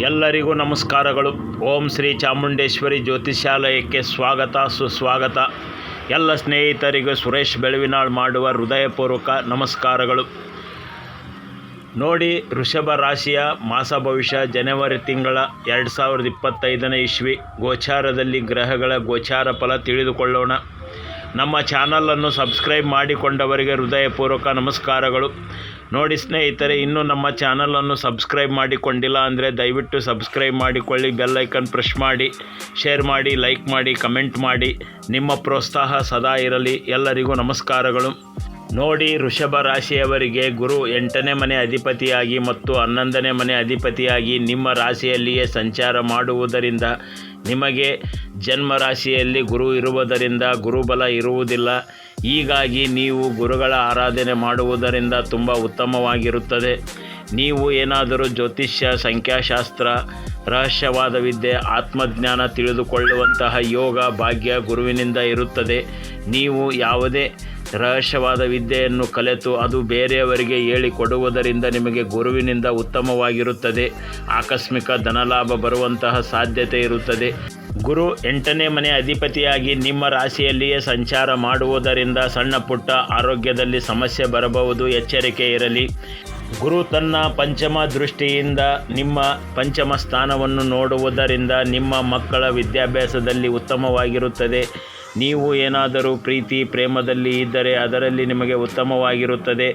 ಎಲ್ಲರಿಗೂ ನಮಸ್ಕಾರಗಳು. ಓಂ ಶ್ರೀ ಚಾಮುಂಡೇಶ್ವರಿ ಜ್ಯೋತಿಷ್ಯಾಲಯಕ್ಕೆ ಸ್ವಾಗತ, ಸುಸ್ವಾಗತ. ಎಲ್ಲ ಸ್ನೇಹಿತರಿಗೂ ಸುರೇಶ್ ಬೆಳವಿನಾಳ್ ಮಾಡುವ ಹೃದಯಪೂರ್ವಕ ನಮಸ್ಕಾರಗಳು. ನೋಡಿ, ವೃಷಭ ರಾಶಿಯ ಮಾಸ ಭವಿಷ್ಯ ಜನವರಿ ತಿಂಗಳ ಎರಡು ಸಾವಿರದ ಇಪ್ಪತ್ತೈದನೇ ಇಸ್ವಿ ಗೋಚಾರದಲ್ಲಿ ಗ್ರಹಗಳ ಗೋಚಾರ ಫಲ ತಿಳಿದುಕೊಳ್ಳೋಣ. ನಮ್ಮ ಚಾನಲನ್ನು ಸಬ್ಸ್ಕ್ರೈಬ್ ಮಾಡಿಕೊಂಡವರಿಗೆ ಹೃದಯಪೂರ್ವಕ ನಮಸ್ಕಾರಗಳು. ನೋಡಿ ಸ್ನೇಹಿತರೆ, ಇನ್ನೂ ನಮ್ಮ ಚಾನಲನ್ನು ಸಬ್ಸ್ಕ್ರೈಬ್ ಮಾಡಿಕೊಂಡಿಲ್ಲ ಅಂದರೆ ದಯವಿಟ್ಟು ಸಬ್ಸ್ಕ್ರೈಬ್ ಮಾಡಿಕೊಳ್ಳಿ, ಬೆಲ್ ಐಕನ್ ಪ್ರೆಸ್ ಮಾಡಿ, ಶೇರ್ ಮಾಡಿ, ಲೈಕ್ ಮಾಡಿ, ಕಮೆಂಟ್ ಮಾಡಿ. ನಿಮ್ಮ ಪ್ರೋತ್ಸಾಹ ಸದಾ ಇರಲಿ. ಎಲ್ಲರಿಗೂ ನಮಸ್ಕಾರಗಳು. ನೋಡಿ ವೃಷಭ ರಾಶಿಯವರಿಗೆ ಗುರು ಎಂಟನೇ ಮನೆ ಅಧಿಪತಿಯಾಗಿ ಮತ್ತು ಹನ್ನೊಂದನೇ ಮನೆ ಅಧಿಪತಿಯಾಗಿ ನಿಮ್ಮ ರಾಶಿಯಲ್ಲಿಯೇ ಸಂಚಾರ ಮಾಡುವುದರಿಂದ ನಿಮಗೆ ಜನ್ಮ ರಾಶಿಯಲ್ಲಿ ಗುರು ಇರುವುದರಿಂದ ಗುರುಬಲ ಇರುವುದಿಲ್ಲ. ಹೀಗಾಗಿ ನೀವು ಗುರುಗಳ ಆರಾಧನೆ ಮಾಡುವುದರಿಂದ ತುಂಬ ಉತ್ತಮವಾಗಿರುತ್ತದೆ. ನೀವು ಏನಾದರೂ ಜ್ಯೋತಿಷ್ಯ, ಸಂಖ್ಯಾಶಾಸ್ತ್ರ, ರಹಸ್ಯವಾದ ವಿದ್ಯೆ, ಆತ್ಮಜ್ಞಾನ ತಿಳಿದುಕೊಳ್ಳುವಂತಹ ಯೋಗ, ಭಾಗ್ಯ ಗುರುವಿನಿಂದ ಇರುತ್ತದೆ. ನೀವು ಯಾವುದೇ ರಹಸ್ಯವಾದ ವಿದ್ಯೆಯನ್ನು ಕಲಿತು ಅದು ಬೇರೆಯವರಿಗೆ ಹೇಳಿಕೊಡುವುದರಿಂದ ನಿಮಗೆ ಗುರುವಿನಿಂದ ಉತ್ತಮವಾಗಿರುತ್ತದೆ. ಆಕಸ್ಮಿಕ ಧನಲಾಭ ಬರುವಂತಹ ಸಾಧ್ಯತೆ ಇರುತ್ತದೆ. ಗುರು ಎಂಟನೇ ಮನೆ ಅಧಿಪತಿಯಾಗಿ ನಿಮ್ಮ ರಾಶಿಯಲ್ಲಿಯೇ ಸಂಚಾರ ಮಾಡುವುದರಿಂದ ಸಣ್ಣ ಪುಟ್ಟ ಆರೋಗ್ಯದಲ್ಲಿ ಸಮಸ್ಯೆ ಬರಬಹುದು, ಎಚ್ಚರಿಕೆ ಇರಲಿ. ಗುರು ತನ್ನ ಪಂಚಮ ದೃಷ್ಟಿಯಿಂದ ನಿಮ್ಮ ಪಂಚಮ ಸ್ಥಾನವನ್ನು ನೋಡುವುದರಿಂದ ನಿಮ್ಮ ಮಕ್ಕಳ ವಿದ್ಯಾಭ್ಯಾಸದಲ್ಲಿ ಉತ್ತಮವಾಗಿರುತ್ತದೆ. ನೀವು ಏನಾದರೂ ಪ್ರೀತಿ ಪ್ರೇಮದಲ್ಲಿ ಇದ್ದರೆ ಅದರಲ್ಲಿ ನಿಮಗೆ ಉತ್ತಮವಾಗಿರುತ್ತದೆ.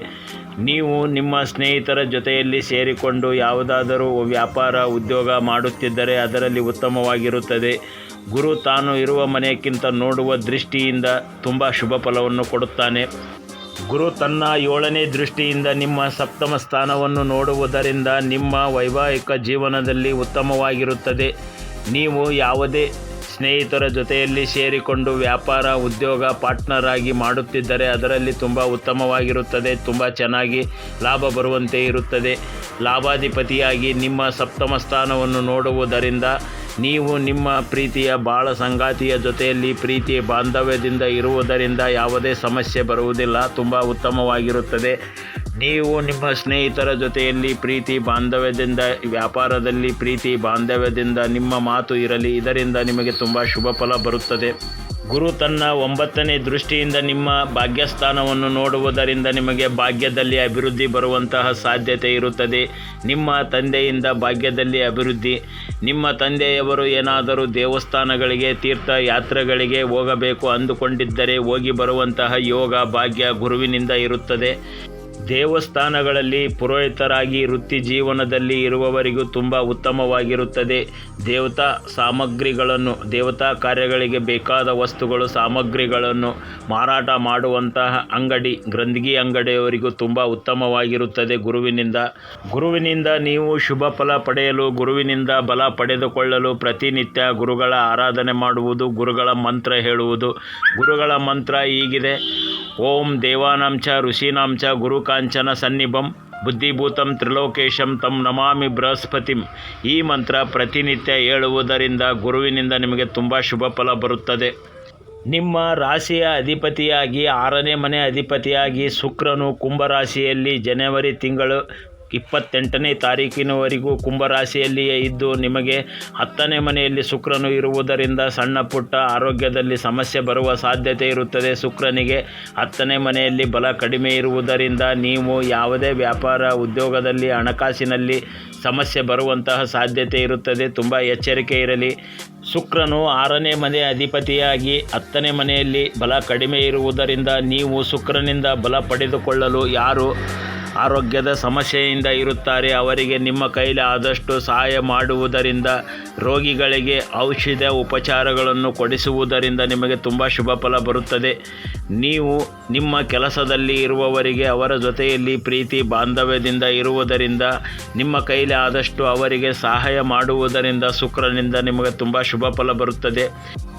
ನೀವು ನಿಮ್ಮ ಸ್ನೇಹಿತರ ಜೊತೆಯಲ್ಲಿ ಸೇರಿಕೊಂಡು ಯಾವುದಾದರೂ ವ್ಯಾಪಾರ, ಉದ್ಯೋಗ ಮಾಡುತ್ತಿದ್ದರೆ ಅದರಲ್ಲಿ ಉತ್ತಮವಾಗಿರುತ್ತದೆ. ಗುರು ತಾನು ಇರುವ ಮನೆಯಕ್ಕಿಂತ ನೋಡುವ ದೃಷ್ಟಿಯಿಂದ ತುಂಬ ಶುಭ ಫಲವನ್ನು ಕೊಡುತ್ತಾನೆ. ಗುರು ತನ್ನ ಏಳನೇ ದೃಷ್ಟಿಯಿಂದ ನಿಮ್ಮ ಸಪ್ತಮ ಸ್ಥಾನವನ್ನು ನೋಡುವುದರಿಂದ ನಿಮ್ಮ ವೈವಾಹಿಕ ಜೀವನದಲ್ಲಿ ಉತ್ತಮವಾಗಿರುತ್ತದೆ. ನೀವು ಯಾವುದೇ ಸ್ನೇಹಿತರ ಜೊತೆಯಲ್ಲಿ ಸೇರಿಕೊಂಡು ವ್ಯಾಪಾರ, ಉದ್ಯೋಗ ಪಾರ್ಟ್ನರ್ ಆಗಿ ಮಾಡುತ್ತಿದ್ದರೆ ಅದರಲ್ಲಿ ತುಂಬ ಉತ್ತಮವಾಗಿರುತ್ತದೆ, ತುಂಬ ಚೆನ್ನಾಗಿ ಲಾಭ ಬರುವಂತೆ ಇರುತ್ತದೆ. ಲಾಭಾಧಿಪತಿಯಾಗಿ ನಿಮ್ಮ ಸಪ್ತಮ ಸ್ಥಾನವನ್ನು ನೋಡುವುದರಿಂದ ನೀವು ನಿಮ್ಮ ಪ್ರೀತಿಯ ಬಾಳ ಸಂಗಾತಿಯ ಜೊತೆಯಲ್ಲಿ ಪ್ರೀತಿ ಬಾಂಧವ್ಯದಿಂದ ಇರುವುದರಿಂದ ಯಾವುದೇ ಸಮಸ್ಯೆ ಬರುವುದಿಲ್ಲ, ತುಂಬ ಉತ್ತಮವಾಗಿರುತ್ತದೆ. ನೀವು ನಿಮ್ಮ ಸ್ನೇಹಿತರ ಜೊತೆಯಲ್ಲಿ ಪ್ರೀತಿ ಬಾಂಧವ್ಯದಿಂದ, ವ್ಯಾಪಾರದಲ್ಲಿ ಪ್ರೀತಿ ಬಾಂಧವ್ಯದಿಂದ ನಿಮ್ಮ ಮಾತು ಇರಲಿ. ಇದರಿಂದ ನಿಮಗೆ ತುಂಬ ಶುಭ ಫಲ ಬರುತ್ತದೆ. ಗುರು ತನ್ನ ಒಂಬತ್ತನೇ ದೃಷ್ಟಿಯಿಂದ ನಿಮ್ಮ ಭಾಗ್ಯಸ್ಥಾನವನ್ನು ನೋಡುವುದರಿಂದ ನಿಮಗೆ ಭಾಗ್ಯದಲ್ಲಿ ಅಭಿವೃದ್ಧಿ ಬರುವಂತಹ ಸಾಧ್ಯತೆ ಇರುತ್ತದೆ. ನಿಮ್ಮ ತಂದೆಯಿಂದ ಭಾಗ್ಯದಲ್ಲಿ ಅಭಿವೃದ್ಧಿ. ನಿಮ್ಮ ತಂದೆಯವರು ಏನಾದರೂ ದೇವಸ್ಥಾನಗಳಿಗೆ ತೀರ್ಥ ಯಾತ್ರೆಗಳಿಗೆ ಹೋಗಬೇಕು ಅಂದುಕೊಂಡಿದ್ದರೆ ಹೋಗಿ ಬರುವಂತಹ ಯೋಗ ಭಾಗ್ಯ ಗುರುವಿನಿಂದ ಇರುತ್ತದೆ. ದೇವಸ್ಥಾನಗಳಲ್ಲಿ ಪುರೋಹಿತರಾಗಿ ವೃತ್ತಿ ಜೀವನದಲ್ಲಿ ಇರುವವರಿಗೂ ತುಂಬ ಉತ್ತಮವಾಗಿರುತ್ತದೆ. ದೇವತಾ ಸಾಮಗ್ರಿಗಳನ್ನು, ದೇವತಾ ಕಾರ್ಯಗಳಿಗೆ ಬೇಕಾದ ವಸ್ತುಗಳು, ಸಾಮಗ್ರಿಗಳನ್ನು ಮಾರಾಟ ಮಾಡುವಂತಹ ಅಂಗಡಿ, ಗ್ರಂಥಿಗೆ ಅಂಗಡಿಯವರಿಗೂ ತುಂಬ ಉತ್ತಮವಾಗಿರುತ್ತದೆ. ಗುರುವಿನಿಂದ ಗುರುವಿನಿಂದ ನೀವು ಶುಭ ಫಲ ಪಡೆಯಲು, ಗುರುವಿನಿಂದ ಬಲ ಪಡೆದುಕೊಳ್ಳಲು ಪ್ರತಿನಿತ್ಯ ಗುರುಗಳ ಆರಾಧನೆ ಮಾಡುವುದು, ಗುರುಗಳ ಮಂತ್ರ ಹೇಳುವುದು. ಗುರುಗಳ ಮಂತ್ರ ಈಗಿದೆ ಓಂ ದೇವಾನಾಂಚ, ಋಷೀನಾಂಚ ಗುರುಕಾಂಚನ ಸನ್ನಿಭಂ, ಬುದ್ಧಿಭೂತಂ ತ್ರಿಲೋಕೇಶಂ ತಂ ನಮಾಮಿ ಬೃಹಸ್ಪತಿಂ. ಈ ಮಂತ್ರ ಪ್ರತಿನಿತ್ಯ ಹೇಳುವುದರಿಂದ ಗುರುವಿನಿಂದ ನಿಮಗೆ ತುಂಬ ಶುಭ ಫಲ ಬರುತ್ತದೆ. ನಿಮ್ಮ ರಾಶಿಯ ಅಧಿಪತಿಯಾಗಿ, ಆರನೇ ಮನೆ ಅಧಿಪತಿಯಾಗಿ ಶುಕ್ರನು ಕುಂಭರಾಶಿಯಲ್ಲಿ ಜನವರಿ ತಿಂಗಳು ಇಪ್ಪತ್ತೆಂಟನೇ ತಾರೀಕಿನವರೆಗೂ ಕುಂಭರಾಶಿಯಲ್ಲಿಯೇ ಇದ್ದು ನಿಮಗೆ ಹತ್ತನೇ ಮನೆಯಲ್ಲಿ ಶುಕ್ರನು ಇರುವುದರಿಂದ ಸಣ್ಣ ಪುಟ್ಟ ಆರೋಗ್ಯದಲ್ಲಿ ಸಮಸ್ಯೆ ಬರುವ ಸಾಧ್ಯತೆ ಇರುತ್ತದೆ. ಶುಕ್ರನಿಗೆ ಹತ್ತನೇ ಮನೆಯಲ್ಲಿ ಬಲ ಕಡಿಮೆ ಇರುವುದರಿಂದ ನೀವು ಯಾವುದೇ ವ್ಯಾಪಾರ ಉದ್ಯೋಗದಲ್ಲಿ ಹಣಕಾಸಿನಲ್ಲಿ ಸಮಸ್ಯೆ ಬರುವಂತಹ ಸಾಧ್ಯತೆ ಇರುತ್ತದೆ. ತುಂಬ ಎಚ್ಚರಿಕೆ ಇರಲಿ. ಶುಕ್ರನು ಆರನೇ ಮನೆ ಅಧಿಪತಿಯಾಗಿ ಹತ್ತನೇ ಮನೆಯಲ್ಲಿ ಬಲ ಕಡಿಮೆ ಇರುವುದರಿಂದ ನೀವು ಶುಕ್ರನಿಂದ ಬಲ ಪಡೆದುಕೊಳ್ಳಲು ಯಾರು ಆರೋಗ್ಯದ ಸಮಸ್ಯೆಯಿಂದ ಇರುತ್ತಾರೆ. ಅವರಿಗೆ ನಿಮ್ಮ ಕೈಲಿ ಆದಷ್ಟು ಸಹಾಯ ಮಾಡುವುದರಿಂದ, ರೋಗಿಗಳಿಗೆ ಔಷಧ ಉಪಚಾರಗಳನ್ನು ಕೊಡಿಸುವುದರಿಂದ ನಿಮಗೆ ತುಂಬ ಶುಭ ಫಲ ಬರುತ್ತದೆ. ನೀವು ನಿಮ್ಮ ಕೆಲಸದಲ್ಲಿ ಇರುವವರಿಗೆ ಅವರ ಜೊತೆಯಲ್ಲಿ ಪ್ರೀತಿ, ಬಾಂಧವ್ಯದಿಂದ ಇರುವುದರಿಂದ, ನಿಮ್ಮ ಕೈಲಿ ಆದಷ್ಟು ಅವರಿಗೆ ಸಹಾಯ ಮಾಡುವುದರಿಂದ ಶುಕ್ರನಿಂದ ನಿಮಗೆ ತುಂಬ ಶುಭ ಫಲ ಬರುತ್ತದೆ.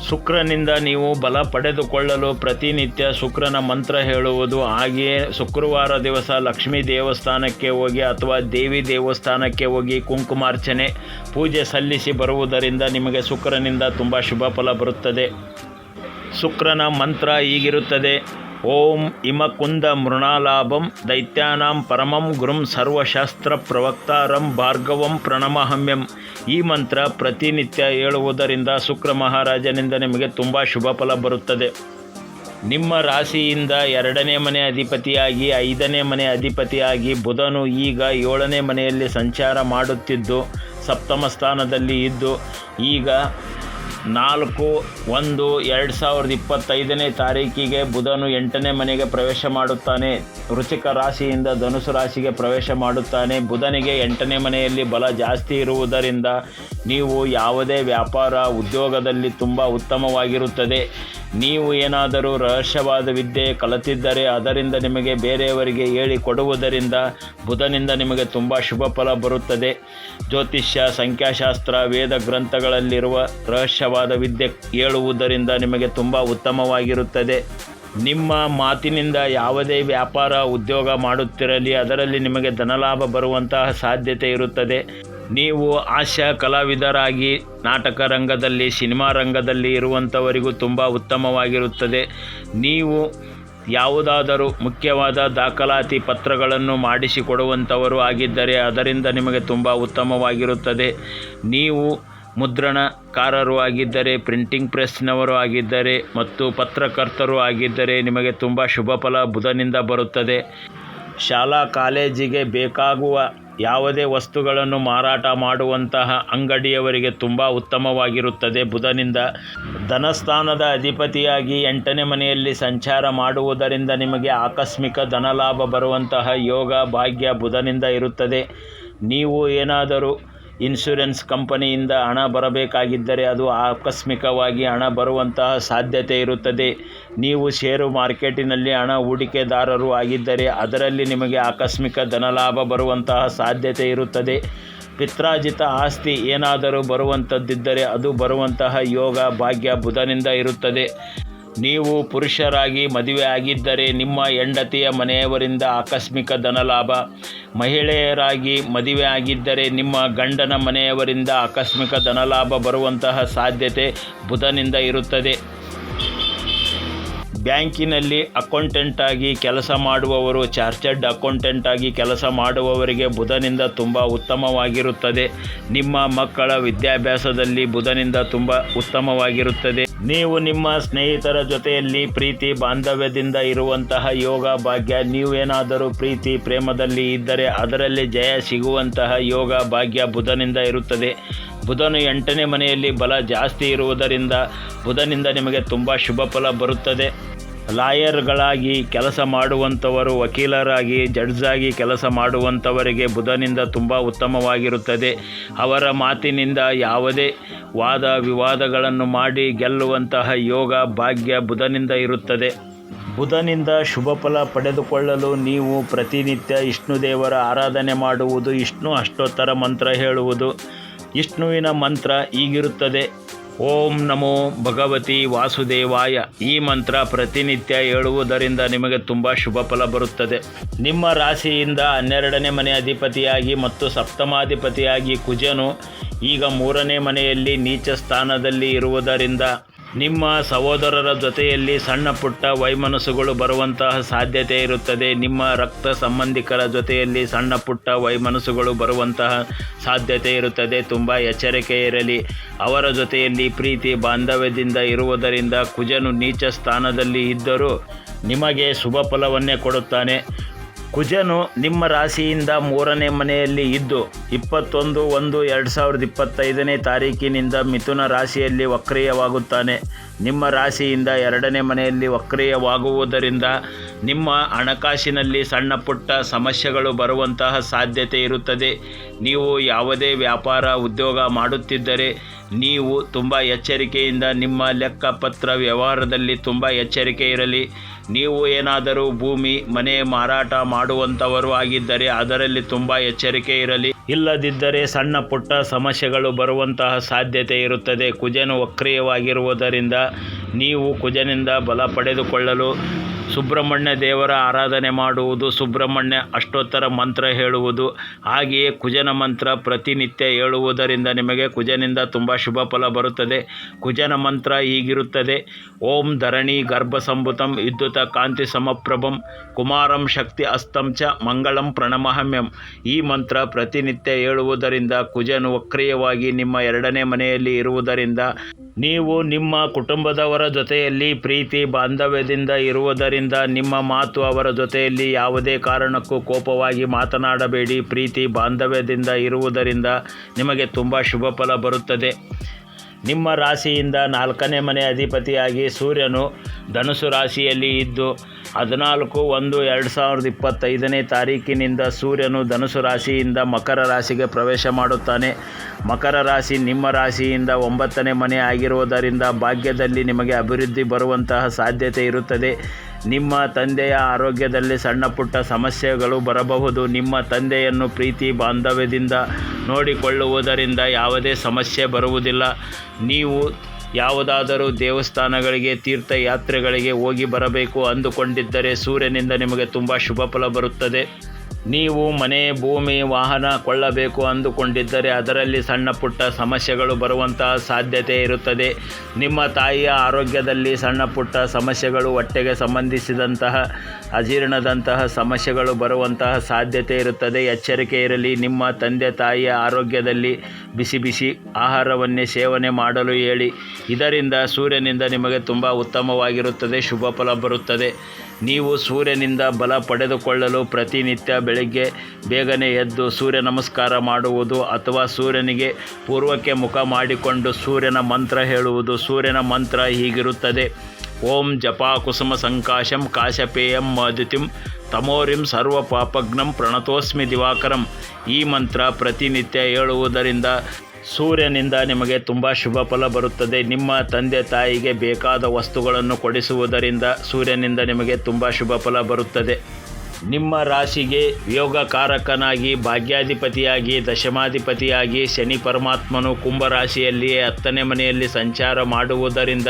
ಶುಕ್ರನಿಂದ ನೀವು ಬಲ ಪಡೆದುಕೊಳ್ಳಲು ಪ್ರತಿನಿತ್ಯ ಶುಕ್ರನ ಮಂತ್ರ ಹೇಳುವುದು. ಹಾಗೆಯೇ ಶುಕ್ರವಾರ ದಿವಸ ಲಕ್ಷ್ಮೀ ದೇವಸ್ಥಾನಕ್ಕೆ ಹೋಗಿ ಅಥವಾ ದೇವಿ ದೇವಸ್ಥಾನಕ್ಕೆ ಹೋಗಿ ಕುಂಕುಮಾರ್ಚನೆ, ಪೂಜೆ ಸಲ್ಲಿಸಿ ಬರುವುದರಿಂದ ನಿಮಗೆ ಶುಕ್ರನಿಂದ ತುಂಬ ಶುಭ ಫಲ ಬರುತ್ತದೆ. ಶುಕ್ರನ ಮಂತ್ರ ಹೀಗಿರುತ್ತದೆ, ಓಂ ಇಮಕುಂದ ಮೃಣಾಲಾಭಂ ದೈತ್ಯಾನಾಂ ಪರಮಂ ಗುರುಂ ಸರ್ವಶಾಸ್ತ್ರ ಪ್ರವಕ್ತಾರಂ ಭಾರ್ಗವಂ ಪ್ರಣಮಹಮ್ಯಂ. ಈ ಮಂತ್ರ ಪ್ರತಿನಿತ್ಯ ಹೇಳುವುದರಿಂದ ಶುಕ್ರ ಮಹಾರಾಜನಿಂದ ನಿಮಗೆ ತುಂಬ ಶುಭ ಫಲ ಬರುತ್ತದೆ. ನಿಮ್ಮ ರಾಶಿಯಿಂದ ಎರಡನೇ ಮನೆ ಅಧಿಪತಿಯಾಗಿ, ಐದನೇ ಮನೆ ಅಧಿಪತಿಯಾಗಿ ಬುಧನು ಈಗ ಏಳನೇ ಮನೆಯಲ್ಲಿ ಸಂಚಾರ ಮಾಡುತ್ತಿದ್ದು, ಸಪ್ತಮ ಸ್ಥಾನದಲ್ಲಿ ಇದ್ದು, ಈಗ ನಾಲ್ಕು, ಒಂದು, ಎರಡು ಸಾವಿರದ ಇಪ್ಪತ್ತೈದನೇ ತಾರೀಕಿಗೆ ಬುಧನು ಎಂಟನೇ ಮನೆಗೆ ಪ್ರವೇಶ ಮಾಡುತ್ತಾನೆ. ವೃಚಿಕ ರಾಶಿಯಿಂದ ಧನುಸು ರಾಶಿಗೆ ಪ್ರವೇಶ ಮಾಡುತ್ತಾನೆ. ಬುಧನಿಗೆ ಎಂಟನೇ ಮನೆಯಲ್ಲಿ ಬಲ ಜಾಸ್ತಿ ಇರುವುದರಿಂದ ನೀವು ಯಾವುದೇ ವ್ಯಾಪಾರ ಉದ್ಯೋಗದಲ್ಲಿ ತುಂಬ ಉತ್ತಮವಾಗಿರುತ್ತದೆ. ನೀವು ಏನಾದರೂ ರಹಸ್ಯವಾದ ವಿದ್ಯೆ ಕಲಿತಿದ್ದರೆ ಅದರಿಂದ ನಿಮಗೆ ಬೇರೆಯವರಿಗೆ ಹೇಳಿ ಕೊಡುವುದರಿಂದ ಬುಧನಿಂದ ನಿಮಗೆ ತುಂಬ ಶುಭ ಫಲ ಬರುತ್ತದೆ. ಜ್ಯೋತಿಷ್ಯ, ಸಂಖ್ಯಾಶಾಸ್ತ್ರ, ವೇದ ಗ್ರಂಥಗಳಲ್ಲಿರುವ ರಹಸ್ಯವಾದ ವಿದ್ಯೆ ಹೇಳುವುದರಿಂದ ನಿಮಗೆ ತುಂಬ ಉತ್ತಮವಾಗಿರುತ್ತದೆ. ನಿಮ್ಮ ಮಾತಿನಿಂದ ಯಾವುದೇ ವ್ಯಾಪಾರ, ಉದ್ಯೋಗ ಮಾಡುತ್ತಿರಲಿ, ಅದರಲ್ಲಿ ನಿಮಗೆ ಧನಲಾಭ ಬರುವಂತಹ ಸಾಧ್ಯತೆ ಇರುತ್ತದೆ. ನೀವು ಹಾಸ್ಯ ಕಲಾವಿದರಾಗಿ ನಾಟಕ ರಂಗದಲ್ಲಿ ಸಿನಿಮಾ ರಂಗದಲ್ಲಿ ಇರುವಂಥವರಿಗೂ ತುಂಬ ಉತ್ತಮವಾಗಿರುತ್ತದೆ. ನೀವು ಯಾವುದಾದರೂ ಮುಖ್ಯವಾದ ದಾಖಲಾತಿ ಪತ್ರಗಳನ್ನು ಮಾಡಿಸಿಕೊಡುವಂಥವರು ಆಗಿದ್ದರೆ ಅದರಿಂದ ನಿಮಗೆ ತುಂಬ ಉತ್ತಮವಾಗಿರುತ್ತದೆ. ನೀವು ಮುದ್ರಣಕಾರರು ಆಗಿದ್ದರೆ, ಪ್ರಿಂಟಿಂಗ್ ಪ್ರೆಸ್ನವರು ಆಗಿದ್ದರೆ ಮತ್ತು ಪತ್ರಕರ್ತರು ಆಗಿದ್ದರೆ ನಿಮಗೆ ತುಂಬ ಶುಭ ಫಲ ಬುಧನಿಂದ ಬರುತ್ತದೆ. ಶಾಲಾ ಕಾಲೇಜಿಗೆ ಬೇಕಾಗುವ ಯಾವುದೇ ವಸ್ತುಗಳನ್ನು ಮಾರಾಟ ಮಾಡುವಂತಹ ಅಂಗಡಿಯವರಿಗೆ ತುಂಬ ಉತ್ತಮವಾಗಿರುತ್ತದೆ. ಬುಧನಿಂದ ಧನಸ್ಥಾನದ ಅಧಿಪತಿಯಾಗಿ ಎಂಟನೇ ಮನೆಯಲ್ಲಿ ಸಂಚಾರ ಮಾಡುವುದರಿಂದ ನಿಮಗೆ ಆಕಸ್ಮಿಕ ಧನಲಾಭ ಬರುವಂತಹ ಯೋಗ ಭಾಗ್ಯ ಬುಧನಿಂದ ಇರುತ್ತದೆ. ನೀವು ಏನಾದರೂ ಇನ್ಶೂರೆನ್ಸ್ ಕಂಪನಿಯಿಂದ ಹಣ ಬರಬೇಕಾಗಿದ್ದರೆ ಅದು ಆಕಸ್ಮಿಕವಾಗಿ ಹಣ ಬರುವಂತಹ ಸಾಧ್ಯತೆ ಇರುತ್ತದೆ. ನೀವು ಷೇರು ಮಾರ್ಕೆಟಿನಲ್ಲಿ ಹಣ ಹೂಡಿಕೆದಾರರು ಆಗಿದ್ದರೆ ಅದರಲ್ಲಿ ನಿಮಗೆ ಆಕಸ್ಮಿಕ ಧನಲಾಭ ಬರುವಂತಹ ಸಾಧ್ಯತೆ ಇರುತ್ತದೆ. ಪಿತ್ರಾಜಿತ ಆಸ್ತಿ ಏನಾದರೂ ಬರುವಂಥದ್ದಿದ್ದರೆ ಅದು ಬರುವಂತಹ ಯೋಗ, ಭಾಗ್ಯ ಬುಧನಿಂದ ಇರುತ್ತದೆ. ನೀವು ಪುರುಷರಾಗಿ ಮದುವೆ ಆಗಿದ್ದರೆ ನಿಮ್ಮ ಹೆಂಡತಿಯ ಮನೆಯವರಿಂದ ಆಕಸ್ಮಿಕ ಧನಲಾಭ. ಮಹಿಳೆಯರಾಗಿ ಮದುವೆ ಆಗಿದ್ದರೆ ನಿಮ್ಮ ಗಂಡನ ಮನೆಯವರಿಂದ ಆಕಸ್ಮಿಕ ಧನಲಾಭ ಬರುವಂತಹ ಸಾಧ್ಯತೆ ಬುಧನಿಂದ ಇರುತ್ತದೆ. ಬ್ಯಾಂಕಿನಲ್ಲಿ ಅಕೌಂಟೆಂಟಾಗಿ ಕೆಲಸ ಮಾಡುವವರು ಚಾರ್ಟರ್ಡ್ ಅಕೌಂಟೆಂಟಾಗಿ ಕೆಲಸ ಮಾಡುವವರಿಗೆ ಬುಧನಿಂದ ತುಂಬ ಉತ್ತಮವಾಗಿರುತ್ತದೆ. ನಿಮ್ಮ ಮಕ್ಕಳ ವಿದ್ಯಾಭ್ಯಾಸದಲ್ಲಿ ಬುಧನಿಂದ ತುಂಬ ಉತ್ತಮವಾಗಿರುತ್ತದೆ. ನೀವು ನಿಮ್ಮ ಸ್ನೇಹಿತರ ಜೊತೆಯಲ್ಲಿ ಪ್ರೀತಿ ಬಾಂಧವ್ಯದಿಂದ ಇರುವಂತಹ ಯೋಗ ಭಾಗ್ಯ, ನೀವೇನಾದರೂ ಪ್ರೀತಿ ಪ್ರೇಮದಲ್ಲಿ ಇದ್ದರೆ ಅದರಲ್ಲಿ ಜಯ ಸಿಗುವಂತಹ ಯೋಗ ಭಾಗ್ಯ ಬುಧನಿಂದ ಇರುತ್ತದೆ. ಬುಧನು ಎಂಟನೇ ಮನೆಯಲ್ಲಿ ಬಲ ಜಾಸ್ತಿ ಇರುವುದರಿಂದ ಬುಧನಿಂದ ನಿಮಗೆ ತುಂಬ ಶುಭ ಫಲ ಬರುತ್ತದೆ. ಲಾಯರ್ಗಳಾಗಿ ಕೆಲಸ ಮಾಡುವಂಥವರು, ವಕೀಲರಾಗಿ ಜಡ್ಜಾಗಿ ಕೆಲಸ ಮಾಡುವಂಥವರಿಗೆ ಬುಧನಿಂದ ತುಂಬ ಉತ್ತಮವಾಗಿರುತ್ತದೆ. ಅವರ ಮಾತಿನಿಂದ ಯಾವುದೇ ವಾದ ವಿವಾದಗಳನ್ನು ಮಾಡಿ ಗೆಲ್ಲುವಂತಹ ಯೋಗ, ಭಾಗ್ಯ ಬುಧನಿಂದ ಇರುತ್ತದೆ. ಬುಧನಿಂದ ಶುಭ ಫಲ ಪಡೆದುಕೊಳ್ಳಲು ನೀವು ಪ್ರತಿನಿತ್ಯ ವಿಷ್ಣು ದೇವರ ಆರಾಧನೆ ಮಾಡುವುದು ವಿಷ್ಣು ಅಷ್ಟೋತ್ತರ ಮಂತ್ರ ಹೇಳುವುದು. ವಿಷ್ಣುವಿನ ಮಂತ್ರ ಹೀಗಿರುತ್ತದೆ. ಓಂ ನಮೋ ಭಗವತಿ ವಾಸುದೇವಾಯ. ಈ ಮಂತ್ರ ಪ್ರತಿನಿತ್ಯ ಹೇಳುವುದರಿಂದ ನಿಮಗೆ ತುಂಬ ಶುಭ ಫಲ ಬರುತ್ತದೆ. ನಿಮ್ಮ ರಾಶಿಯಿಂದ ಹನ್ನೆರಡನೇ ಮನೆ ಅಧಿಪತಿಯಾಗಿ ಮತ್ತು ಸಪ್ತಮಾಧಿಪತಿಯಾಗಿ ಕುಜನು ಈಗ ಮೂರನೇ ಮನೆಯಲ್ಲಿ ನೀಚ ಸ್ಥಾನದಲ್ಲಿ ಇರುವುದರಿಂದ ನಿಮ್ಮ ಸಹೋದರರ ಜೊತೆಯಲ್ಲಿ ಸಣ್ಣ ಪುಟ್ಟ ವೈಮನಸ್ಸುಗಳು ಬರುವಂತಹ ಸಾಧ್ಯತೆ ಇರುತ್ತದೆ. ನಿಮ್ಮ ರಕ್ತ ಸಂಬಂಧಿಕರ ಜೊತೆಯಲ್ಲಿ ಸಣ್ಣ ಪುಟ್ಟ ವೈಮನಸ್ಸುಗಳು ಬರುವಂತಹ ಸಾಧ್ಯತೆ ಇರುತ್ತದೆ. ತುಂಬ ಎಚ್ಚರಿಕೆ ಇರಲಿ. ಅವರ ಜೊತೆಯಲ್ಲಿ ಪ್ರೀತಿ ಬಾಂಧವ್ಯದಿಂದ ಇರುವುದರಿಂದ ಕುಜನು ನೀಚ ಸ್ಥಾನದಲ್ಲಿ ಇದ್ದರೂ ನಿಮಗೆ ಶುಭ ಫಲವನ್ನೇ ಕೊಡುತ್ತಾನೆ. ಕುಜನು ನಿಮ್ಮ ರಾಶಿಯಿಂದ ಮೂರನೇ ಮನೆಯಲ್ಲಿ ಇದ್ದು ಇಪ್ಪತ್ತೊಂದು ಒಂದು ಎರಡು ಸಾವಿರದ ಇಪ್ಪತ್ತೈದನೇ ತಾರೀಕಿನಿಂದ ಮಿಥುನ ರಾಶಿಯಲ್ಲಿ ವಕ್ರಿಯವಾಗುತ್ತಾನೆ. ನಿಮ್ಮ ರಾಶಿಯಿಂದ ಎರಡನೇ ಮನೆಯಲ್ಲಿ ವಕ್ರಿಯವಾಗುವುದರಿಂದ ನಿಮ್ಮ ಹಣಕಾಸಿನಲ್ಲಿ ಸಣ್ಣ ಪುಟ್ಟ ಸಮಸ್ಯೆಗಳು ಬರುವಂತಹ ಸಾಧ್ಯತೆ ಇರುತ್ತದೆ. ನೀವು ಯಾವುದೇ ವ್ಯಾಪಾರ, ಉದ್ಯೋಗ ಮಾಡುತ್ತಿದ್ದರೆ ನೀವು ತುಂಬ ಎಚ್ಚರಿಕೆಯಿಂದ ನಿಮ್ಮ ಲೆಕ್ಕಪತ್ರ ವ್ಯವಹಾರದಲ್ಲಿ ತುಂಬ ಎಚ್ಚರಿಕೆ ಇರಲಿ. ನೀವು ಏನಾದರೂ ಭೂಮಿ, ಮನೆ ಮಾರಾಟ ಮಾಡುವಂಥವರು ಆಗಿದ್ದರೆ ಅದರಲ್ಲಿ ತುಂಬ ಎಚ್ಚರಿಕೆ ಇರಲಿ. ಇಲ್ಲದಿದ್ದರೆ ಸಣ್ಣ ಪುಟ್ಟ ಸಮಸ್ಯೆಗಳು ಬರುವಂತಹ ಸಾಧ್ಯತೆ ಇರುತ್ತದೆ. ಕುಜನು ವಕ್ರಿಯವಾಗಿರುವುದರಿಂದ ನೀವು ಕುಜನಿಂದ ಬಲ ಪಡೆದುಕೊಳ್ಳಲು ಸುಬ್ರಹ್ಮಣ್ಯ ದೇವರ ಆರಾಧನೆ ಮಾಡುವುದು, ಸುಬ್ರಹ್ಮಣ್ಯ ಅಷ್ಟೋತ್ತರ ಮಂತ್ರ ಹೇಳುವುದು, ಹಾಗೆಯೇ ಕುಜನ ಮಂತ್ರ ಪ್ರತಿನಿತ್ಯ ಹೇಳುವುದರಿಂದ ನಿಮಗೆ ಕುಜನಿಂದ ತುಂಬ ಶುಭ ಫಲ ಬರುತ್ತದೆ. ಕುಜನ ಮಂತ್ರ ಹೀಗಿರುತ್ತದೆ, ಓಂ ಧರಣಿ ಗರ್ಭಸಂಭುತಂ ವಿದ್ಯುತ ಕಾಂತಿ ಸಮಪ್ರಭಂ ಕುಮಾರಂ ಶಕ್ತಿ ಅಸ್ತಂ ಚ ಮಂಗಳಂ ಪ್ರಣಮಹಮ್ಯಂ. ಈ ಮಂತ್ರ ಪ್ರತಿನಿತ್ಯ ಹೇಳುವುದರಿಂದ ಕುಜನು ವಕ್ರಿಯವಾಗಿ ನಿಮ್ಮ ಎರಡನೇ ಮನೆಯಲ್ಲಿ ಇರುವುದರಿಂದ ನೀವು ನಿಮ್ಮ ಕುಟುಂಬದವರ ಜೊತೆಯಲ್ಲಿ ಪ್ರೀತಿ ಬಾಂಧವ್ಯದಿಂದ ಇರುವುದರಿಂದ ನಿಮ್ಮ ಮಾತು ಅವರ ಜೊತೆಯಲ್ಲಿ ಯಾವುದೇ ಕಾರಣಕ್ಕೂ ಕೋಪವಾಗಿ ಮಾತನಾಡಬೇಡಿ. ಪ್ರೀತಿ ಬಾಂಧವ್ಯದಿಂದ ಇರುವುದರಿಂದ ನಿಮಗೆ ತುಂಬ ಶುಭ ಫಲ ಬರುತ್ತದೆ. ನಿಮ್ಮ ರಾಶಿಯಿಂದ ನಾಲ್ಕನೇ ಮನೆ ಅಧಿಪತಿಯಾಗಿ ಸೂರ್ಯನು ಧನುಸು ರಾಶಿಯಲ್ಲಿ ಇದ್ದು ಹದಿನಾಲ್ಕು, ಒಂದು, ಎರಡು ಸಾವಿರದ ಇಪ್ಪತ್ತೈದನೇ ತಾರೀಕಿನಿಂದ ಸೂರ್ಯನು ಧನುಸು ರಾಶಿಯಿಂದ ಮಕರ ರಾಶಿಗೆ ಪ್ರವೇಶ ಮಾಡುತ್ತಾನೆ. ಮಕರ ರಾಶಿ ನಿಮ್ಮ ರಾಶಿಯಿಂದ ಒಂಬತ್ತನೇ ಮನೆ ಆಗಿರುವುದರಿಂದ ಭಾಗ್ಯದಲ್ಲಿ ನಿಮಗೆ ಅಭಿವೃದ್ಧಿ ಬರುವಂತಹ ಸಾಧ್ಯತೆ ಇರುತ್ತದೆ. ನಿಮ್ಮ ತಂದೆಯ ಆರೋಗ್ಯದಲ್ಲಿ ಸಣ್ಣ ಪುಟ್ಟ ಸಮಸ್ಯೆಗಳು ಬರಬಹುದು. ನಿಮ್ಮ ತಂದೆಯನ್ನು ಪ್ರೀತಿ ಬಾಂಧವ್ಯದಿಂದ ನೋಡಿಕೊಳ್ಳುವುದರಿಂದ ಯಾವುದೇ ಸಮಸ್ಯೆ ಬರುವುದಿಲ್ಲ. ನೀವು ಯಾವುದಾದರೂ ದೇವಸ್ಥಾನಗಳಿಗೆ ತೀರ್ಥಯಾತ್ರೆಗಳಿಗೆ ಹೋಗಿ ಬರಬೇಕು ಅಂದುಕೊಂಡಿದ್ದರೆ ಸೂರ್ಯನಿಂದ ನಿಮಗೆ ತುಂಬ ಶುಭ ಫಲ ಬರುತ್ತದೆ. ನೀವು ಮನೆ, ಭೂಮಿ, ವಾಹನ ಕೊಳ್ಳಬೇಕು ಅಂದುಕೊಂಡಿದ್ದರೆ ಅದರಲ್ಲಿ ಸಣ್ಣ ಪುಟ್ಟ ಸಮಸ್ಯೆಗಳು ಬರುವಂತಹ ಸಾಧ್ಯತೆ ಇರುತ್ತದೆ. ನಿಮ್ಮ ತಾಯಿಯ ಆರೋಗ್ಯದಲ್ಲಿ ಸಣ್ಣ ಪುಟ್ಟ ಸಮಸ್ಯೆಗಳು ಹೊಟ್ಟೆಗೆ ಸಂಬಂಧಿಸಿದಂತಹ, ಅಜೀರ್ಣದಂತಹ ಸಮಸ್ಯೆಗಳು ಬರುವಂತಹ ಸಾಧ್ಯತೆ ಇರುತ್ತದೆ. ಎಚ್ಚರಿಕೆ ಇರಲಿ. ನಿಮ್ಮ ತಂದೆ, ತಾಯಿಯ ಆರೋಗ್ಯದಲ್ಲಿ ಬಿಸಿ ಬಿಸಿ ಆಹಾರವನ್ನೇ ಸೇವನೆ ಮಾಡಲು ಹೇಳಿ. ಇದರಿಂದ ಸೂರ್ಯನಿಂದ ನಿಮಗೆ ತುಂಬ ಉತ್ತಮವಾಗಿರುತ್ತದೆ. ಶುಭ ಫಲ ಬರುತ್ತದೆ. ನೀವು ಸೂರ್ಯನಿಂದ ಬಲ ಪಡೆದುಕೊಳ್ಳಲು ಪ್ರತಿನಿತ್ಯ ಬೆಳಗ್ಗೆ ಬೇಗನೆ ಎದ್ದು ಸೂರ್ಯ ನಮಸ್ಕಾರ ಮಾಡುವುದು ಅಥವಾ ಸೂರ್ಯನಿಗೆ ಪೂರ್ವಕ್ಕೆ ಮುಖ ಮಾಡಿಕೊಂಡು ಸೂರ್ಯನ ಮಂತ್ರ ಹೇಳುವುದು, ಸೂರ್ಯನ ಮಂತ್ರ ಹೀಗಿರುತ್ತದೆ. ಓಂ ಜಪಾ ಕುಸುಮ ಸಂಕಾಶಂ ಕಾಶಪೇಯಂ ಮಧುತಿಂ ತಮೋರಿಂ ಸರ್ವ ಪಾಪಗ್ನಂ ಪ್ರಣತೋಸ್ಮಿ ದಿವಾಕರಂ. ಈ ಮಂತ್ರ ಪ್ರತಿನಿತ್ಯ ಹೇಳುವುದರಿಂದ ಸೂರ್ಯನಿಂದ ನಿಮಗೆ ತುಂಬ ಶುಭ ಫಲ ಬರುತ್ತದೆ. ನಿಮ್ಮ ತಂದೆ ತಾಯಿಗೆ ಬೇಕಾದ ವಸ್ತುಗಳನ್ನು ಕೊಡಿಸುವುದರಿಂದ ಸೂರ್ಯನಿಂದ ನಿಮಗೆ ತುಂಬ ಶುಭ ಫಲ ಬರುತ್ತದೆ. ನಿಮ್ಮ ರಾಶಿಗೆ ಯೋಗಕಾರಕನಾಗಿ, ಭಾಗ್ಯಾಧಿಪತಿಯಾಗಿ, ದಶಮಾಧಿಪತಿಯಾಗಿ ಶನಿ ಪರಮಾತ್ಮನು ಕುಂಭರಾಶಿಯಲ್ಲಿಯೇ ಹತ್ತನೇ ಮನೆಯಲ್ಲಿ ಸಂಚಾರ ಮಾಡುವುದರಿಂದ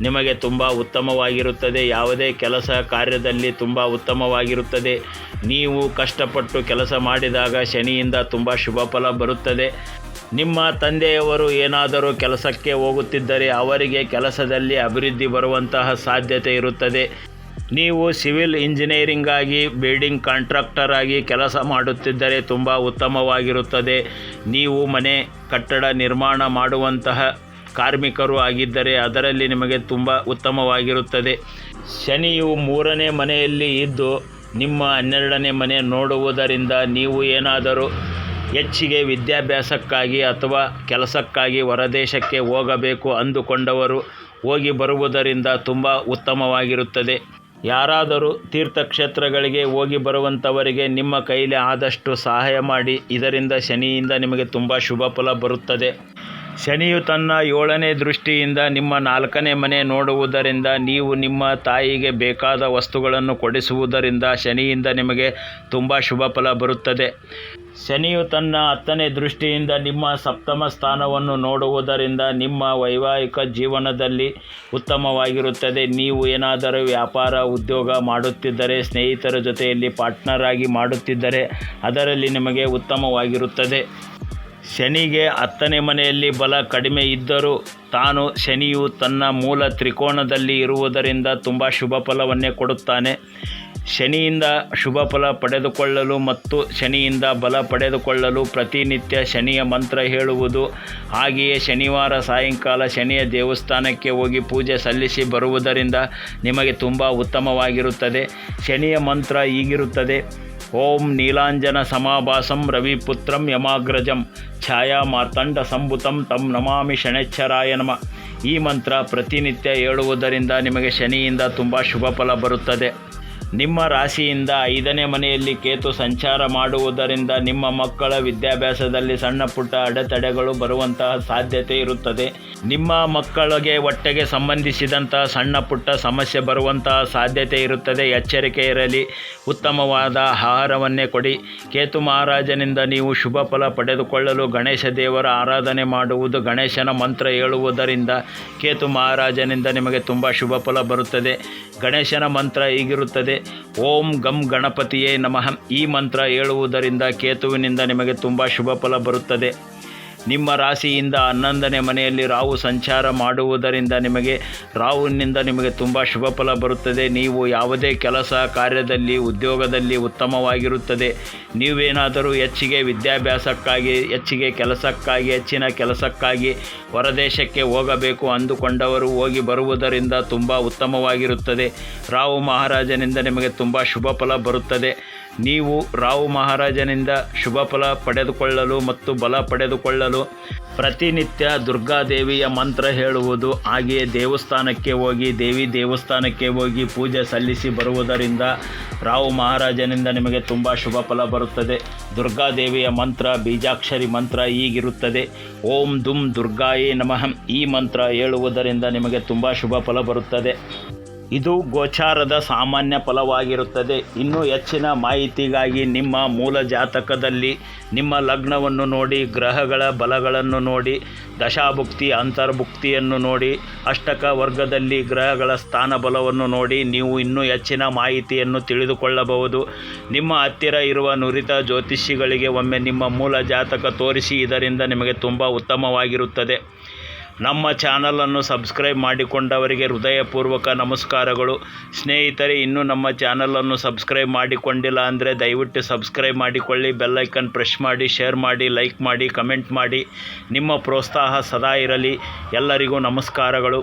ನಿಮಗೆ ತುಂಬ ಉತ್ತಮವಾಗಿರುತ್ತದೆ. ಯಾವುದೇ ಕೆಲಸ ಕಾರ್ಯದಲ್ಲಿ ತುಂಬ ಉತ್ತಮವಾಗಿರುತ್ತದೆ. ನೀವು ಕಷ್ಟಪಟ್ಟು ಕೆಲಸ ಮಾಡಿದಾಗ ಶನಿಯಿಂದ ತುಂಬ ಶುಭ ಫಲ ಬರುತ್ತದೆ. ನಿಮ್ಮ ತಂದೆಯವರು ಏನಾದರೂ ಕೆಲಸಕ್ಕೆ ಹೋಗುತ್ತಿದ್ದರೆ ಅವರಿಗೆ ಕೆಲಸದಲ್ಲಿ ಅಭಿವೃದ್ಧಿ ಬರುವಂತಹ ಸಾಧ್ಯತೆ ಇರುತ್ತದೆ. ನೀವು ಸಿವಿಲ್ ಇಂಜಿನಿಯರಿಂಗ್ ಆಗಿ ಬಿಲ್ಡಿಂಗ್ ಕಾಂಟ್ರಾಕ್ಟರ್ ಆಗಿ ಕೆಲಸ ಮಾಡುತ್ತಿದ್ದರೆ ತುಂಬ ಉತ್ತಮವಾಗಿರುತ್ತದೆ. ನೀವು ಮನೆ ಕಟ್ಟಡ ನಿರ್ಮಾಣ ಮಾಡುವಂತಹ ಕಾರ್ಮಿಕರು ಆಗಿದ್ದರೆ ಅದರಲ್ಲಿ ನಿಮಗೆ ತುಂಬ ಉತ್ತಮವಾಗಿರುತ್ತದೆ. ಶನಿಯು ಮೂರನೇ ಮನೆಯಲ್ಲಿ ಇದ್ದು, ನಿಮ್ಮ ಹನ್ನೆರಡನೇ ಮನೆ ನೋಡುವುದರಿಂದ ನೀವು ಏನಾದರೂ ಹೆಚ್ಚಿಗೆ ವಿದ್ಯಾಭ್ಯಾಸಕ್ಕಾಗಿ ಅಥವಾ ಕೆಲಸಕ್ಕಾಗಿ ಹೊರದೇಶಕ್ಕೆ ಹೋಗಬೇಕು ಅಂದುಕೊಂಡವರು ಹೋಗಿ ಬರುವುದರಿಂದ ತುಂಬ ಉತ್ತಮವಾಗಿರುತ್ತದೆ. ಯಾರಾದರೂ ತೀರ್ಥಕ್ಷೇತ್ರಗಳಿಗೆ ಹೋಗಿ ಬರುವಂಥವರಿಗೆ ನಿಮ್ಮ ಕೈಲಿ ಆದಷ್ಟು ಸಹಾಯ ಮಾಡಿ. ಇದರಿಂದ ಶನಿಯಿಂದ ನಿಮಗೆ ತುಂಬ ಶುಭ ಫಲ ಬರುತ್ತದೆ. ಶನಿಯು ತನ್ನ ಏಳನೇ ದೃಷ್ಟಿಯಿಂದ ನಿಮ್ಮ ನಾಲ್ಕನೇ ಮನೆ ನೋಡುವುದರಿಂದ ನೀವು ನಿಮ್ಮ ತಾಯಿಗೆ ಬೇಕಾದ ವಸ್ತುಗಳನ್ನು ಕೊಡಿಸುವುದರಿಂದ ಶನಿಯಿಂದ ನಿಮಗೆ ತುಂಬ ಶುಭ ಫಲ ಬರುತ್ತದೆ. ಶನಿಯು ತನ್ನ ಹತ್ತನೇ ದೃಷ್ಟಿಯಿಂದ ನಿಮ್ಮ ಸಪ್ತಮ ಸ್ಥಾನವನ್ನು ನೋಡುವುದರಿಂದ ನಿಮ್ಮ ವೈವಾಹಿಕ ಜೀವನದಲ್ಲಿ ಉತ್ತಮವಾಗಿರುತ್ತದೆ. ನೀವು ಏನಾದರೂ ವ್ಯಾಪಾರ, ಉದ್ಯೋಗ ಮಾಡುತ್ತಿದ್ದರೆ, ಸ್ನೇಹಿತರ ಜೊತೆಯಲ್ಲಿ ಪಾರ್ಟ್ನರ್ ಆಗಿ ಮಾಡುತ್ತಿದ್ದರೆ ಅದರಲ್ಲಿ ನಿಮಗೆ ಉತ್ತಮವಾಗಿರುತ್ತದೆ. ಶನಿಗೆ ಹತ್ತನೇ ಮನೆಯಲ್ಲಿ ಬಲ ಕಡಿಮೆ ಇದ್ದರೂ ತಾನು ಶನಿಯು ತನ್ನ ಮೂಲ ತ್ರಿಕೋಣದಲ್ಲಿ ಇರುವುದರಿಂದ ತುಂಬ ಶುಭ ಫಲವನ್ನೇ ಕೊಡುತ್ತಾನೆ. ಶನಿಯಿಂದ ಶುಭ ಫಲ ಪಡೆದುಕೊಳ್ಳಲು ಮತ್ತು ಶನಿಯಿಂದ ಬಲ ಪಡೆದುಕೊಳ್ಳಲು ಪ್ರತಿನಿತ್ಯ ಶನಿಯ ಮಂತ್ರ ಹೇಳುವುದು. ಹಾಗೆಯೇ ಶನಿವಾರ ಸಾಯಂಕಾಲ ಶನಿಯ ದೇವಸ್ಥಾನಕ್ಕೆ ಹೋಗಿ ಪೂಜೆ ಸಲ್ಲಿಸಿ ಬರುವುದರಿಂದ ನಿಮಗೆ ತುಂಬ ಉತ್ತಮವಾಗಿರುತ್ತದೆ. ಶನಿಯ ಮಂತ್ರ ಹೀಗಿರುತ್ತದೆ. ಓಂ ನೀಲಾಂಜನ ಸಮಾಭಾಸಂ ರವಿಪುತ್ರಂ ಯಮಾಗ್ರಜಂ ಛಾಯಾ ಮಾರ್ತಂಡ ಸಂಭುತಂ ತಂ ನಮಾಮಿ ಶನೇಚ್ಛರಾಯ ನಮ. ಈ ಮಂತ್ರ ಪ್ರತಿನಿತ್ಯ ಹೇಳುವುದರಿಂದ ನಿಮಗೆ ಶನಿಯಿಂದ ತುಂಬ ಶುಭ ಫಲ ಬರುತ್ತದೆ. ನಿಮ್ಮ ರಾಶಿಯಿಂದ ಐದನೇ ಮನೆಯಲ್ಲಿ ಕೇತು ಸಂಚಾರ ಮಾಡುವುದರಿಂದ ನಿಮ್ಮ ಮಕ್ಕಳ ವಿದ್ಯಾಭ್ಯಾಸದಲ್ಲಿ ಸಣ್ಣ ಪುಟ್ಟ ಅಡೆತಡೆಗಳು ಬರುವಂತಹ ಸಾಧ್ಯತೆ ಇರುತ್ತದೆ. ನಿಮ್ಮ ಮಕ್ಕಳಿಗೆ ಹೊಟ್ಟೆಗೆ ಸಂಬಂಧಿಸಿದಂತಹ ಸಣ್ಣ ಪುಟ್ಟ ಸಮಸ್ಯೆ ಬರುವಂತಹ ಸಾಧ್ಯತೆ ಇರುತ್ತದೆ. ಎಚ್ಚರಿಕೆ ಇರಲಿ. ಉತ್ತಮವಾದ ಆಹಾರವನ್ನೇ ಕೊಡಿ. ಕೇತು ಮಹಾರಾಜನಿಂದ ನೀವು ಶುಭ ಫಲ ಪಡೆದುಕೊಳ್ಳಲು ಗಣೇಶ ದೇವರ ಆರಾಧನೆ ಮಾಡುವುದು ಗಣೇಶನ ಮಂತ್ರ ಹೇಳುವುದರಿಂದ ಕೇತು ಮಹಾರಾಜನಿಂದ ನಿಮಗೆ ತುಂಬ ಶುಭ ಫಲ ಬರುತ್ತದೆ. ಗಣೇಶನ ಮಂತ್ರ ಹೀಗಿರುತ್ತದೆ. ಓಂ ಗಂ ಗಣಪತಿಯೇ ನಮಃ. ಈ ಮಂತ್ರ ಹೇಳುವುದರಿಂದ ಕೇತುವಿನಿಂದ ನಿಮಗೆ ತುಂಬ ಶುಭ ಫಲ ಬರುತ್ತದೆ. ನಿಮ್ಮ ರಾಶಿಯಿಂದ ಹನ್ನೊಂದನೇ ಮನೆಯಲ್ಲಿ ರಾಹು ಸಂಚಾರ ಮಾಡುವುದರಿಂದ ನಿಮಗೆ, ರಾಹುವಿನಿಂದ ನಿಮಗೆ ತುಂಬ ಶುಭ ಫಲ ಬರುತ್ತದೆ. ನೀವು ಯಾವುದೇ ಕೆಲಸ ಕಾರ್ಯದಲ್ಲಿ, ಉದ್ಯೋಗದಲ್ಲಿ ಉತ್ತಮವಾಗಿರುತ್ತದೆ. ನೀವೇನಾದರೂ ಹೆಚ್ಚಿಗೆ ವಿದ್ಯಾಭ್ಯಾಸಕ್ಕಾಗಿ, ಹೆಚ್ಚಿಗೆ ಕೆಲಸಕ್ಕಾಗಿ, ಹೆಚ್ಚಿನ ಕೆಲಸಕ್ಕಾಗಿ ಹೊರದೇಶಕ್ಕೆ ಹೋಗಬೇಕು ಅಂದುಕೊಂಡವರು ಹೋಗಿ ಬರುವುದರಿಂದ ತುಂಬ ಉತ್ತಮವಾಗಿರುತ್ತದೆ. ರಾಹು ಮಹಾರಾಜನಿಂದ ನಿಮಗೆ ತುಂಬ ಶುಭ ಫಲ ಬರುತ್ತದೆ. ನೀವು ರಾಹು ಮಹಾರಾಜನಿಂದ ಶುಭ ಫಲ ಪಡೆದುಕೊಳ್ಳಲು ಮತ್ತು ಬಲ ಪಡೆದುಕೊಳ್ಳಲು ಪ್ರತಿನಿತ್ಯ ದುರ್ಗಾದೇವಿಯ ಮಂತ್ರ ಹೇಳುವುದು ಹಾಗೆಯೇ ದೇವಸ್ಥಾನಕ್ಕೆ ಹೋಗಿ ದೇವಿ ದೇವಸ್ಥಾನಕ್ಕೆ ಹೋಗಿ ಪೂಜೆ ಸಲ್ಲಿಸಿ ಬರುವುದರಿಂದ ರಾವು ಮಹಾರಾಜನಿಂದ ನಿಮಗೆ ತುಂಬ ಶುಭ ಫಲ ಬರುತ್ತದೆ. ದುರ್ಗಾದೇವಿಯ ಮಂತ್ರ, ಬೀಜಾಕ್ಷರಿ ಮಂತ್ರ ಹೀಗಿರುತ್ತದೆ. ಓಂ ದುಂ ದುರ್ಗಾಯೇ ನಮಃ. ಈ ಮಂತ್ರ ಹೇಳುವುದರಿಂದ ನಿಮಗೆ ತುಂಬ ಶುಭ ಫಲ ಬರುತ್ತದೆ. ಇದು ಗೋಚಾರದ ಸಾಮಾನ್ಯ ಫಲವಾಗಿರುತ್ತದೆ. ಇನ್ನೂ ಹೆಚ್ಚಿನ ಮಾಹಿತಿಗಾಗಿ ನಿಮ್ಮ ಮೂಲ ಜಾತಕದಲ್ಲಿ ನಿಮ್ಮ ಲಗ್ನವನ್ನು ನೋಡಿ, ಗ್ರಹಗಳ ಬಲಗಳನ್ನು ನೋಡಿ, ದಶಾಭುಕ್ತಿ, ಅಂತರ್ಭುಕ್ತಿಯನ್ನು ನೋಡಿ, ಅಷ್ಟಕ ವರ್ಗದಲ್ಲಿ ಗ್ರಹಗಳ ಸ್ಥಾನ ಬಲವನ್ನು ನೋಡಿ, ನೀವು ಇನ್ನೂ ಹೆಚ್ಚಿನ ಮಾಹಿತಿಯನ್ನು ತಿಳಿದುಕೊಳ್ಳಬಹುದು. ನಿಮ್ಮ ಹತ್ತಿರ ಇರುವ ನುರಿತ ಜ್ಯೋತಿಷಿಗಳಿಗೆ ಒಮ್ಮೆ ನಿಮ್ಮ ಮೂಲ ಜಾತಕ ತೋರಿಸಿ, ಇದರಿಂದ ನಿಮಗೆ ತುಂಬ ಉತ್ತಮವಾಗಿರುತ್ತದೆ. ನಮ್ಮ ಚಾನಲನ್ನು ಸಬ್ಸ್ಕ್ರೈಬ್ ಮಾಡಿಕೊಂಡವರಿಗೆ ಹೃದಯಪೂರ್ವಕ ನಮಸ್ಕಾರಗಳು. ಸ್ನೇಹಿತರೆ, ಇನ್ನೂ ನಮ್ಮ ಚಾನಲನ್ನು ಸಬ್ಸ್ಕ್ರೈಬ್ ಮಾಡಿಕೊಂಡಿಲ್ಲ ಅಂದರೆ ದಯವಿಟ್ಟು ಸಬ್ಸ್ಕ್ರೈಬ್ ಮಾಡಿಕೊಳ್ಳಿ ಬೆಲ್ಲೈಕನ್ ಪ್ರೆಸ್ ಮಾಡಿ ಶೇರ್ ಮಾಡಿ ಲೈಕ್ ಮಾಡಿ ಕಮೆಂಟ್ ಮಾಡಿ. ನಿಮ್ಮ ಪ್ರೋತ್ಸಾಹ ಸದಾ ಇರಲಿ. ಎಲ್ಲರಿಗೂ ನಮಸ್ಕಾರಗಳು.